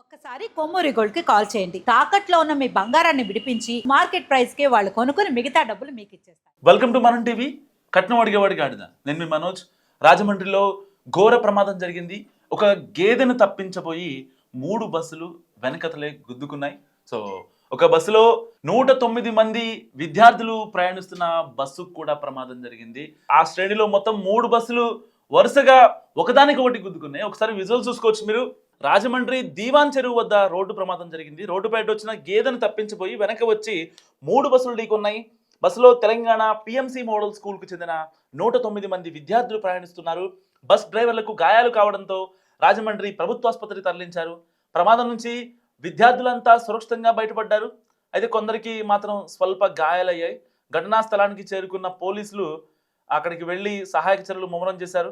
ఒక్కసారి కొమ్మూరి గోల్డ్కి కాల్ చేయండి. తాకట్లో ఉన్న మీ బంగారాన్ని విడిపించి మార్కెట్ ప్రైస్కి వాళ్ళు కొనుక్కుని మిగతా డబ్బులు మీకు ఇచ్చేస్తారు. Welcome to Manam TV. కట్నం అడిగేవాడి గాడిద నేను మీ మనోజ్. రాజమండ్రిలో ఘోర ప్రమాదం జరిగింది. ఒక గేదెను తప్పించబోయి మూడు బస్సులు వెనకతలే గుద్దుకున్నాయి. సో ఒక బస్సులో నూట తొమ్మిది మంది విద్యార్థులు ప్రయాణిస్తున్న బస్సు కూడా ప్రమాదం జరిగింది. ఆ శ్రేణిలో మొత్తం మూడు బస్సులు వరుసగా ఒకదానికి ఒకటి గుద్దుకున్నాయి. ఒకసారి విజువల్ చూసుకోవచ్చు మీరు. రాజమండ్రి దీవాన్ చెరువు వద్ద రోడ్డు ప్రమాదం జరిగింది. రోడ్డు బయట వచ్చిన గేదెను తప్పించిపోయి వెనక వచ్చి మూడు బస్సులు ఢీకొన్నాయి. బస్సులో తెలంగాణ పిఎంసి మోడల్ స్కూల్కు చెందిన నూట తొమ్మిది మంది విద్యార్థులు ప్రయాణిస్తున్నారు. బస్ డ్రైవర్లకు గాయాలు కావడంతో రాజమండ్రి ప్రభుత్వ ఆసుపత్రి తరలించారు. ప్రమాదం నుంచి విద్యార్థులంతా సురక్షితంగా బయటపడ్డారు. అయితే కొందరికి మాత్రం స్వల్ప గాయాలయ్యాయి. ఘటనా స్థలానికి చేరుకున్న పోలీసులు అక్కడికి వెళ్ళి సహాయక చర్యలు ముమ్మరం చేశారు.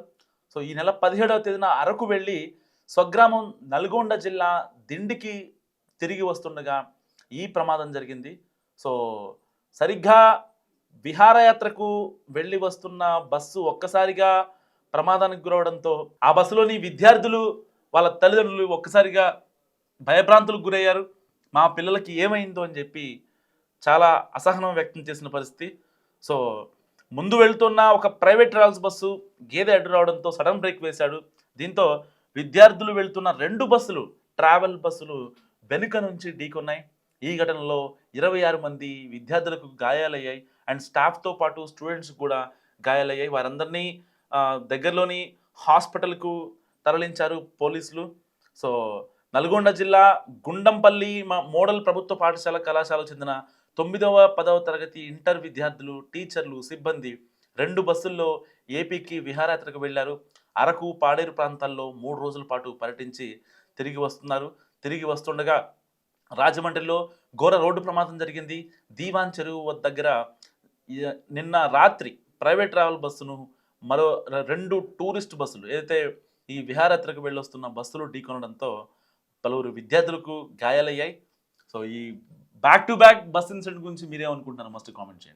సో ఈ నెల పదిహేడవ తేదీన అరకు వెళ్ళి స్వగ్రామం నల్గొండ జిల్లా దిండికి తిరిగి వస్తుండగా ఈ ప్రమాదం జరిగింది. సో సరిగ్గా విహారయాత్రకు వెళ్ళి వస్తున్న బస్సు ఒక్కసారిగా ప్రమాదానికి గురవడంతో ఆ బస్సులోని విద్యార్థులు వాళ్ళ తల్లిదండ్రులు ఒక్కసారిగా భయభ్రాంతులకు గురయ్యారు. మా పిల్లలకి ఏమైందో అని చెప్పి చాలా అసహనం వ్యక్తం చేసిన పరిస్థితి. సో ముందు వెళ్తున్న ఒక ప్రైవేట్ ట్రావెల్స్ బస్సు గేదె అడ్డు రావడంతో సడన్ బ్రేక్ వేశాడు. దీంతో విద్యార్థులు వెళ్తున్న రెండు బస్సులు ట్రావెల్ బస్సులు వెనుక నుంచి ఢీకొన్నాయి. ఈ ఘటనలో ఇరవై ఆరు మంది విద్యార్థులకు గాయాలయ్యాయి అండ్ స్టాఫ్తో పాటు స్టూడెంట్స్ కూడా గాయాలయ్యాయి. వారందరినీ దగ్గరలోని హాస్పిటల్కు తరలించారు పోలీసులు. సో నల్గొండ జిల్లా గుండంపల్లి మ- మోడల్ ప్రభుత్వ పాఠశాల కళాశాలకు చెందిన తొమ్మిదవ పదవ తరగతి ఇంటర్ విద్యార్థులు టీచర్లు సిబ్బంది రెండు బస్సుల్లో ఏపీకి విహారయాత్రకు వెళ్ళారు అరకు పాడేరు ప్రాంతాల్లో మూడు రోజుల పాటు పర్యటించి తిరిగి వస్తున్నారు. తిరిగి వస్తుండగా రాజమండ్రిలో ఘోర రోడ్డు ప్రమాదం జరిగింది. దీవాన్ చెరువు వద్ద దగ్గర నిన్న రాత్రి ప్రైవేట్ ట్రావెల్ బస్సును మరో రెండు టూరిస్ట్ బస్సులు ఏదైతే ఈ విహారయాత్రకు వెళ్ళొస్తున్న బస్సులు ఢీకొనడంతో పలువురు విద్యార్థులకు గాయాలయ్యాయి. సో ఈ back to back bus incident గురించి మీరేమనుకుంటున్నారు? మస్ట్ కామెంట్ చేయండి.